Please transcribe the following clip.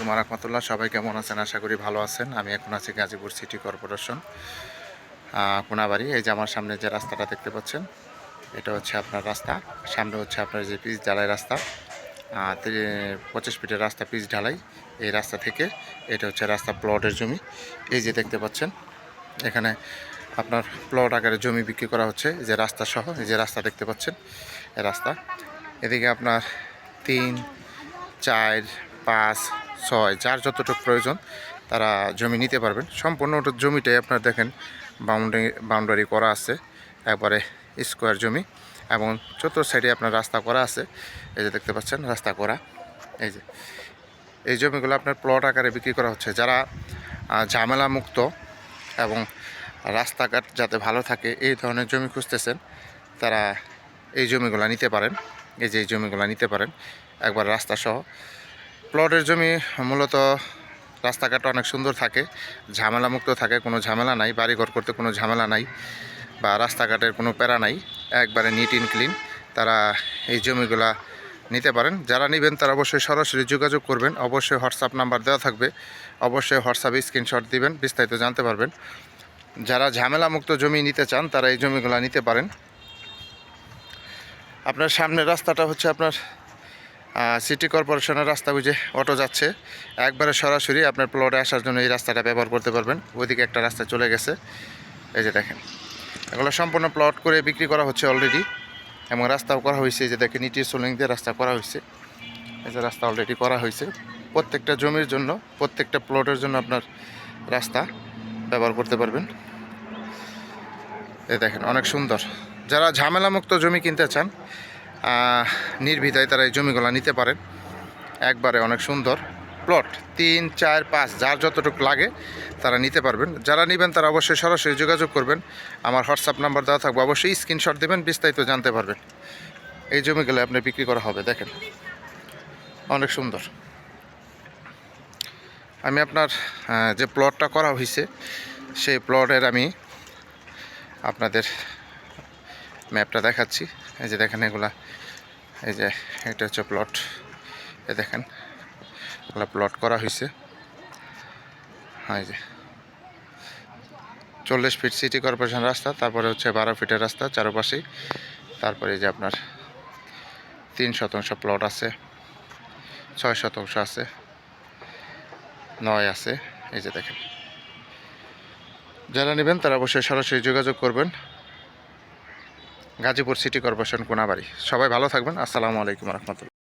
আলাইকুম রহমতুল্লাহ সবাই কেমন আছেন? আশা করি ভালো আছেন। আমি এখন আছি গাজীপুর সিটি কর্পোরেশন কোনাবাড়ি। এই যে আমার সামনে যে রাস্তাটা দেখতে পাচ্ছেন, এটা হচ্ছে আপনার রাস্তা। সামনে হচ্ছে আপনার যে পিচ ঢালাই রাস্তা পঁচিশ ফিটের রাস্তা পিচ ঢালাই। এই রাস্তা থেকে এটা হচ্ছে রাস্তা প্লটের জমি। এই যে দেখতে পাচ্ছেন, এখানে আপনার প্লট আকারে জমি বিক্রি করা হচ্ছে। যে রাস্তা সহ, এই যে রাস্তা দেখতে পাচ্ছেন রাস্তা। এদিকে আপনার তিন, চার, পাঁচ ছয়, যার যতটুকু প্রয়োজন তারা জমি নিতে পারবেন। সম্পূর্ণ জমিটাই আপনার দেখেন বাউন্ডারি বাউন্ডারি করা আছে, একবারে স্কোয়ার জমি এবং চতুর্থ সাইডে আপনার রাস্তা করা আছে। এই যে দেখতে পাচ্ছেন, রাস্তা করা। এই যে, এই জমিগুলো আপনার প্লট আকারে বিক্রি করা হচ্ছে। যারা ঝামেলা মুক্ত এবং রাস্তাঘাট যাতে ভালো থাকে, এই ধরনের জমি খুঁজতেছেন, তারা এই জমিগুলো নিতে পারেন। এই যে এই জমিগুলো নিতে পারেন, একবার রাস্তা সহ প্লটের জমি মূলত রাস্তাঘাট অনেক সুন্দর থাকে ঝামেলা মুক্ত থাকে, কোনো ঝামেলা নাই, বাড়িঘর করতে কোনো ঝামেলা নাই বা রাস্তাঘাটের কোনো প্যারা নাই, একবারে নিট ইন ক্লিন তারা এই জমিগুলা নিতে পারেন। যারা নেবেন তারা অবশ্যই সরাসরি যোগাযোগ করবেন, অবশ্যই হোয়াটসঅ্যাপ নাম্বার দেওয়া থাকবে, অবশ্যই হোয়াটসঅ্যাপে স্ক্রিনশট দিবেন, বিস্তারিত জানতে পারবেন। যারা ঝামেলা মুক্ত জমি নিতে চান তারা এই জমিগুলো নিতে পারেন। আপনার সামনের রাস্তাটা হচ্ছে আপনার সিটি কর্পোরেশনের রাস্তা বুঝে অটো যাচ্ছে। একবারে সরাসরি আপনার প্লটে আসার জন্য এই রাস্তাটা ব্যবহার করতে পারবেন। ওইদিকে একটা রাস্তা চলে গেছে। এই যে দেখেন, এগুলো সম্পূর্ণ প্লট করে বিক্রি করা হচ্ছে অলরেডি এবং রাস্তাও করা হয়েছে, এই যে দেখেন ইটি সোলিং দিয়ে রাস্তা করা হয়েছে। এই যে রাস্তা অলরেডি করা হয়েছে। প্রত্যেকটা জমির জন্য, প্রত্যেকটা প্লটের জন্য আপনার রাস্তা ব্যবহার করতে পারবেন। এই দেখেন, অনেক সুন্দর। যারা ঝামেলামুক্ত জমি কিনতে চান নির্ভীতায় তারা এই জমিগুলো নিতে পারেন। একবারে অনেক সুন্দর। প্লট তিন, চার, পাঁচ, যার যতটুকু লাগে তারা নিতে পারবেন। যারা নেবেন তারা অবশ্যই সরাসরি যোগাযোগ করবেন। আমার হোয়াটসঅ্যাপ নাম্বার দেওয়া থাকবে, অবশ্যই স্ক্রিনশট দেবেন, বিস্তারিত জানতে পারবেন। এই জমিগুলো আপনি বিক্রি করা হবে, দেখেন। অনেক সুন্দর। আমি আপনার যে প্লটটা করা হয়েছে সেই প্লটের আমি আপনাদের ম্যাপটা দেখাচ্ছি। এই যে দেখেন এগুলা। এই যে এটা হচ্ছে প্লট এ দেখেন, এগুলো প্লট করা হয়েছে হ্যাঁ এই যে। চল্লিশ ফিট সিটি কর্পোরেশন রাস্তা, তারপরে হচ্ছে বারো ফিটের রাস্তা চারপাশেই। তারপরে যে আপনার তিন শতাংশ প্লট আছে, ছয় শতাংশ আছে, নয় আছে। এই যে দেখেন। যারা নেবেন তারা অবশ্যই সরাসরি যোগাযোগ করবেন। Gazipur city corporation Konabari. সবাই ভালো থাকবেন। আসসালামু আলাইকুম রহমতুল্লাহ।